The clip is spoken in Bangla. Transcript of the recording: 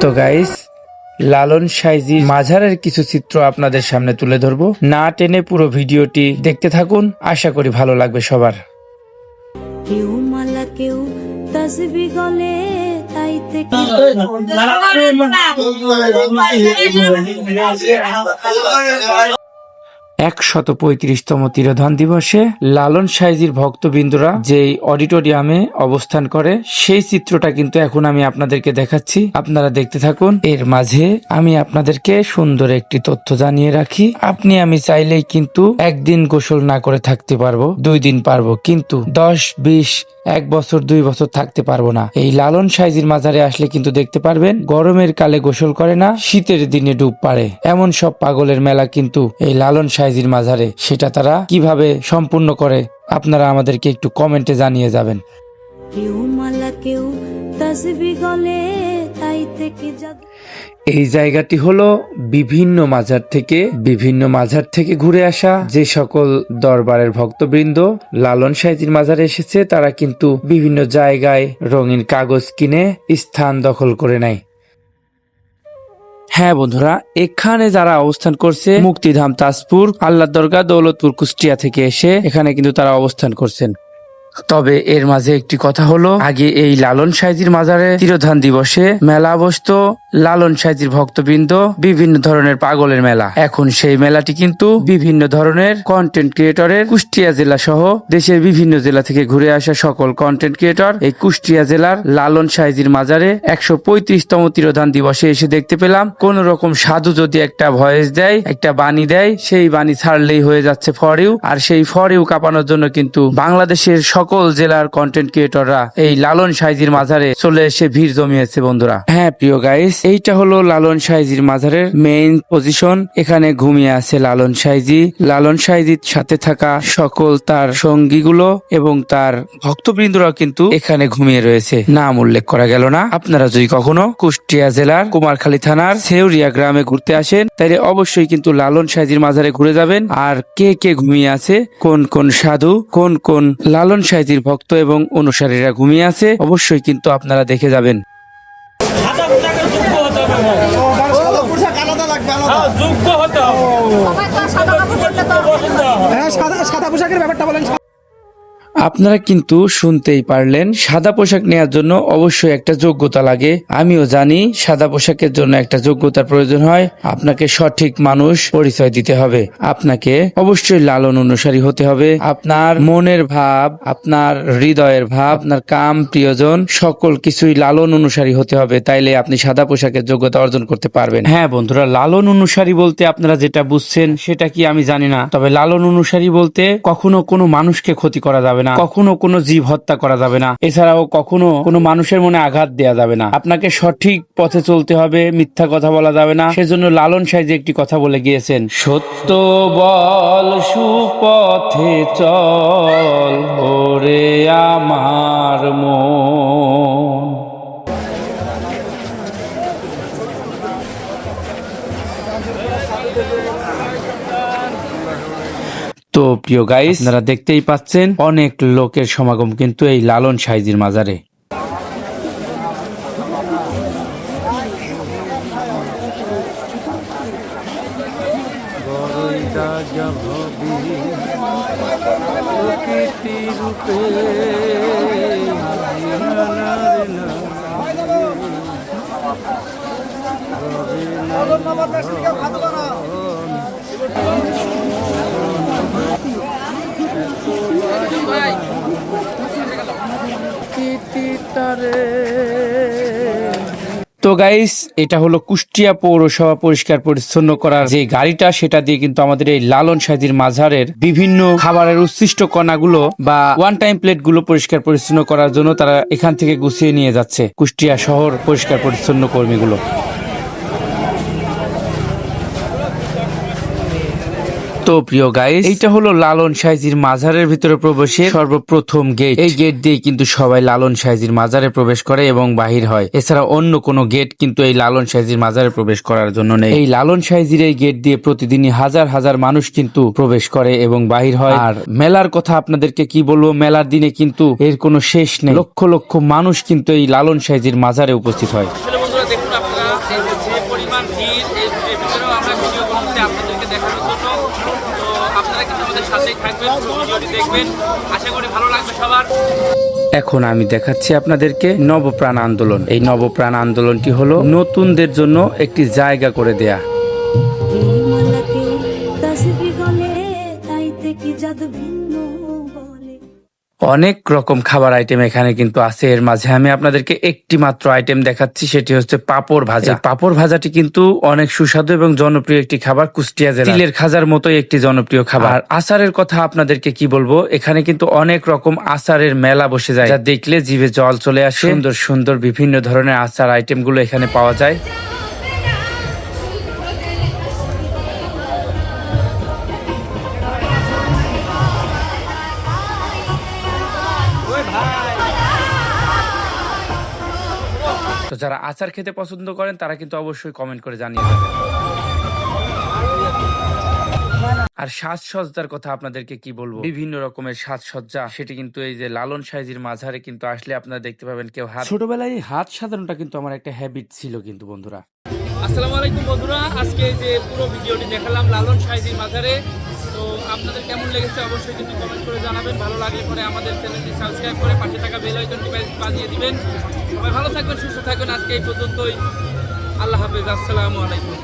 তো গাইস লালন সাইজির মাঝারের কিছু চিত্র আপনাদের সামনে তুলে ধরবো। না টেনে পুরো ভিডিওটি দেখতে থাকুন। আশা করি ভালো লাগবে সবার। কেউ মালা কেউ তসবি গলে তাইতে কি একশত পঁয়ত্রিশতম তিরোধান দিবসে লালন সাইজির ভক্তবৃন্দরা যেই অডিটোরিয়ামে অবস্থান করে, সেই চিত্রটা কিন্তু এখন আমি আপনাদেরকে দেখাচ্ছি। আপনারা দেখতে থাকুন। এর মাঝে আমি আপনাদেরকে সুন্দর একটি তথ্য জানিয়ে রাখি। আপনি আমি চাইলেই কিন্তু একদিন গোসল না করে থাকতে পারব, দুই দিন পারব। কিন্তু দশ, বিশ এক বছর, দুই বছর থাকতে পারব না। এই লালন সাইজির মাজারে আসলে কিন্তু দেখতে পারবেন, গরমের কালে গোসল করে না, শীতের দিনে ডুব পারে এমন সব পাগলের মেলা কিন্তু এই লালন সাইজির মাজারে সেটা তারা কীভাবে সম্পূর্ণ করে, আপনারা আমাদেরকে একটু কমেন্টে জানিয়ে যাবেন। এই জায়গাটি হলো বিভিন্ন মাজার থেকে, বিভিন্ন মাজার থেকে ঘুরে আসা। যে সকল দরবারের ভক্তবৃন্দ লালন সাইজির মাজারে এসেছে, তারা কিন্তু বিভিন্ন জায়গায় রঙিন কাগজ কিনে স্থান দখল করে নেয়। হ্যাঁ বন্ধুরা, এখানে যারা অবস্থান করছে, মুক্তিধাম তাজপুর আল্লাহ দরগা দৌলতপুর কুষ্টিয়া থেকে এসে এখানে কিন্তু তারা অবস্থান করছেন। তবে এর মাঝে একটি কথা হলো, আগে এই লালন সাইজির মাজারে তিরোধান দিবসে মেলা বসতো। লালন সাইজির ভক্তবৃন্দ, বিভিন্ন ধরনের পাগলের মেলা। এখন সেই মেলাটি কিন্তু বিভিন্ন ধরনের কন্টেন্ট ক্রিয়েটরের কুষ্টিয়া জেলা সহ দেশের বিভিন্ন জেলা থেকে ঘুরে আসা সকল কন্টেন্ট ক্রিয়েটর এই কুষ্টিয়া জেলার লালন সাইজির মাজারে একশো পঁয়ত্রিশতম তিরোধান দিবসে এসে দেখতে পেলাম, কোন রকম সাধু যদি একটা ভয়েস দেয়, একটা বাণী দেয়, সেই বাণী ছাড়লেই হয়ে যাচ্ছে ফরিউ আর সেই ফরিউ কাঁপানোর জন্য কিন্তু বাংলাদেশের সকল জেলার কন্টেন্ট ক্রিয়েটররা এই লালন সাইজির মাজারে চলে এসে ভিড় জমিয়েছে বন্ধুরা। হ্যাঁ প্রিয় গাইস এইটা হলো লালন সাইজির মাজারের মেইন পজিশন এখানে ঘুমিয়ে আছে লালন সাইজি লালন সাইজির সাথে থাকা সকল তার সঙ্গীগুলো এবং তার ভক্তবৃন্দরাও কিন্তু এখানে ঘুমিয়ে রয়েছে। নাম উল্লেখ করা গেল না। আপনারা যদি কখনো কুষ্টিয়া জেলার কুমারখালী থানার সেউরিয়া গ্রামে ঘুরতে আসেন, তাহলে অবশ্যই কিন্তু লালন সাইজির মাজারে ঘুরে যাবেন। আর কে কে ঘুমিয়ে আছে, কোন কোন সাধু, কোন কোন লালন সাইজির ভক্ত এবং অনুসারীরা ঘুমিয়ে আছে, অবশ্যই কিন্তু আপনারা দেখে যাবেন সাদা পোশাকের যোগ্য হতে হবে ভাই। সাদা পোশাক আলাদা লাগবে আলাদা হ্যাঁ, যোগ্য হতে। হ্যাঁ সাদা পোশাকের ব্যাপারটা বলেন আপনারা কিন্তু শুনতেই পারলেন, সাদা পোশাক নেওয়ার জন্য অবশ্যই একটা যোগ্যতা লাগে। আমিও জানি সাদা পোশাকের জন্য একটা যোগ্যতার প্রয়োজন হয়। আপনাকে সঠিক মানুষ পরিচয় দিতে হবে। আপনাকে অবশ্যই লালন অনুসারী হতে হবে। আপনার মনের ভাব, আপনার হৃদয়ের ভাব, আপনার কাম প্রিয়জন, সকল কিছুই লালন অনুসারী হতে হবে। তাইলে আপনি সাদা পোশাকের যোগ্যতা অর্জন করতে পারবেন। হ্যাঁ বন্ধুরা, লালন অনুসারী বলতে আপনারা যেটা বুঝছেন, সেটা কি আমি জানি না। তবে লালন অনুসারী বলতে কখনো কোনো মানুষকে ক্ষতি করা যাবে না। কখনো কোনো জীব হত্যা করা যাবে না। এছাড়াও কখনো কোনো মানুষের মনে আঘাত দেওয়া যাবে না। আপনাকে সঠিক পথে চলতে হবে মিথ্যা কথা বলা যাবে না। সেজন্য লালন সাহেব একটি কথা বলে গিয়েছেন সত্য বল সুপথে চল ওরে আমার মন। তো প্রিয় গাইস আপনারা দেখতেই পাচ্ছেন অনেক লোকের সমাগম কিন্তু এই লালন সাইজির মাজারে। তো গাইস এটা হলো কুষ্টিয়া পৌরসভা পরিষ্কার পরিচ্ছন্ন করার যে গাড়িটা, সেটা দিয়ে কিন্তু আমাদের এই লালন সাহিদির মাঝারের বিভিন্ন খাবারের উচ্ছিষ্ট কণাগুলো বা ওয়ান টাইম প্লেটগুলো পরিষ্কার পরিচ্ছন্ন করার জন্য তারা এখান থেকে গুছিয়ে নিয়ে যাচ্ছে কুষ্টিয়া শহর পরিষ্কার পরিচ্ছন্ন কর্মীগুলো। তো প্রিয় গাইস এইটা হলো লালন সাইজির মাজারের ভিতরে প্রবেশের সর্বপ্রথম গেট এই গেট দিয়ে কিন্তু সবাই লালন সাইজির মাজারে প্রবেশ করে এবং বাহির হয়। এছাড়া অন্য কোনো গেট কিন্তু এই লালন সাইজির মাজারে প্রবেশ করার জন্য নেই। এই লালন সাইজির এই গেট দিয়ে প্রতিদিনই হাজার হাজার মানুষ কিন্তু প্রবেশ করে এবং বাহির হয়। আর মেলার কথা আপনাদেরকে কি বলব, মেলার দিনে কিন্তু এর কোনো শেষ নেই। লক্ষ লক্ষ মানুষ কিন্তু এই লালন সাইজির মাজারে উপস্থিত হয় আসলে বন্ধুরা দেখুন আপনারা এই যে যে পরিমাণ ভিড় এর এর ভিতরেও আমরা ভিডিও আপনাদেরকে দেখানোর জন্য তো আপনারা কিন্তু আমাদের সাথেই থাকবেন ভিডিওটি দেখবেন। আশা করি ভালো লাগবে সবার। এখন আমি দেখাচ্ছি আপনাদেরকে নবপ্রাণ আন্দোলন। এই নবপ্রাণ আন্দোলনটি হলো নতুনদের জন্য একটি জায়গা করে দেয়া। অনেক রকম খাবার আইটেম এখানে কিন্তু আছে। এর মাঝে আমি আপনাদেরকে একটি মাত্র আইটেম দেখাচ্ছি সেটি হচ্ছে পাপড় ভাজা। পাপড় ভাজাটি কিন্তু অনেক সুস্বাদু এবং জনপ্রিয় একটি খাবার কুষ্টিয়া জেলা তিলের খাজার মতোই একটি জনপ্রিয় খাবার। আর আচারের কথা আপনাদেরকে কি বলব এখানে কিন্তু অনেক রকম আচারের মেলা বসে যায়। যা দেখলে জিভে জল চলে আসে। সুন্দর সুন্দর বিভিন্ন ধরনের আচার আইটেমগুলো এখানে পাওয়া যায়। তো যারা আচার খেতে পছন্দ করেন তারা কিন্তু অবশ্যই কমেন্ট করে জানিয়ে দেবেন। আর সাজসজ্জার কথা আপনাদেরকে কি বলব? বিভিন্ন রকমের সাজসজ্জা সেটি কিন্তু এই যে লালন সাইজির মাঝারে কিন্তু আসলে আপনারা দেখতে পাবেন কেউ হাত ছোটবেলায় হাত সাজানোটা কিন্তু আমার একটা হ্যাবিট ছিল কিন্তু বন্ধুরা। আসসালামু আলাইকুম বন্ধুরা আজকে যে পুরো ভিডিওটি দেখালাম লালন সাইজির মাজারে তো আপনাদের কেমন লেগেছে অবশ্যই কিন্তু কমেন্ট করে জানাবেন। ভালো লাগলে পরে আমাদের চ্যানেলটি সাবস্ক্রাইব করে পাশে থাকা বেল আইকনটি বাজিয়ে দিবেন। সবাই ভালো থাকবেন, সুস্থ থাকবেন। আজকে এই পর্যন্তই। আল্লাহ হাফেজ। আসসালামু আলাইকুম।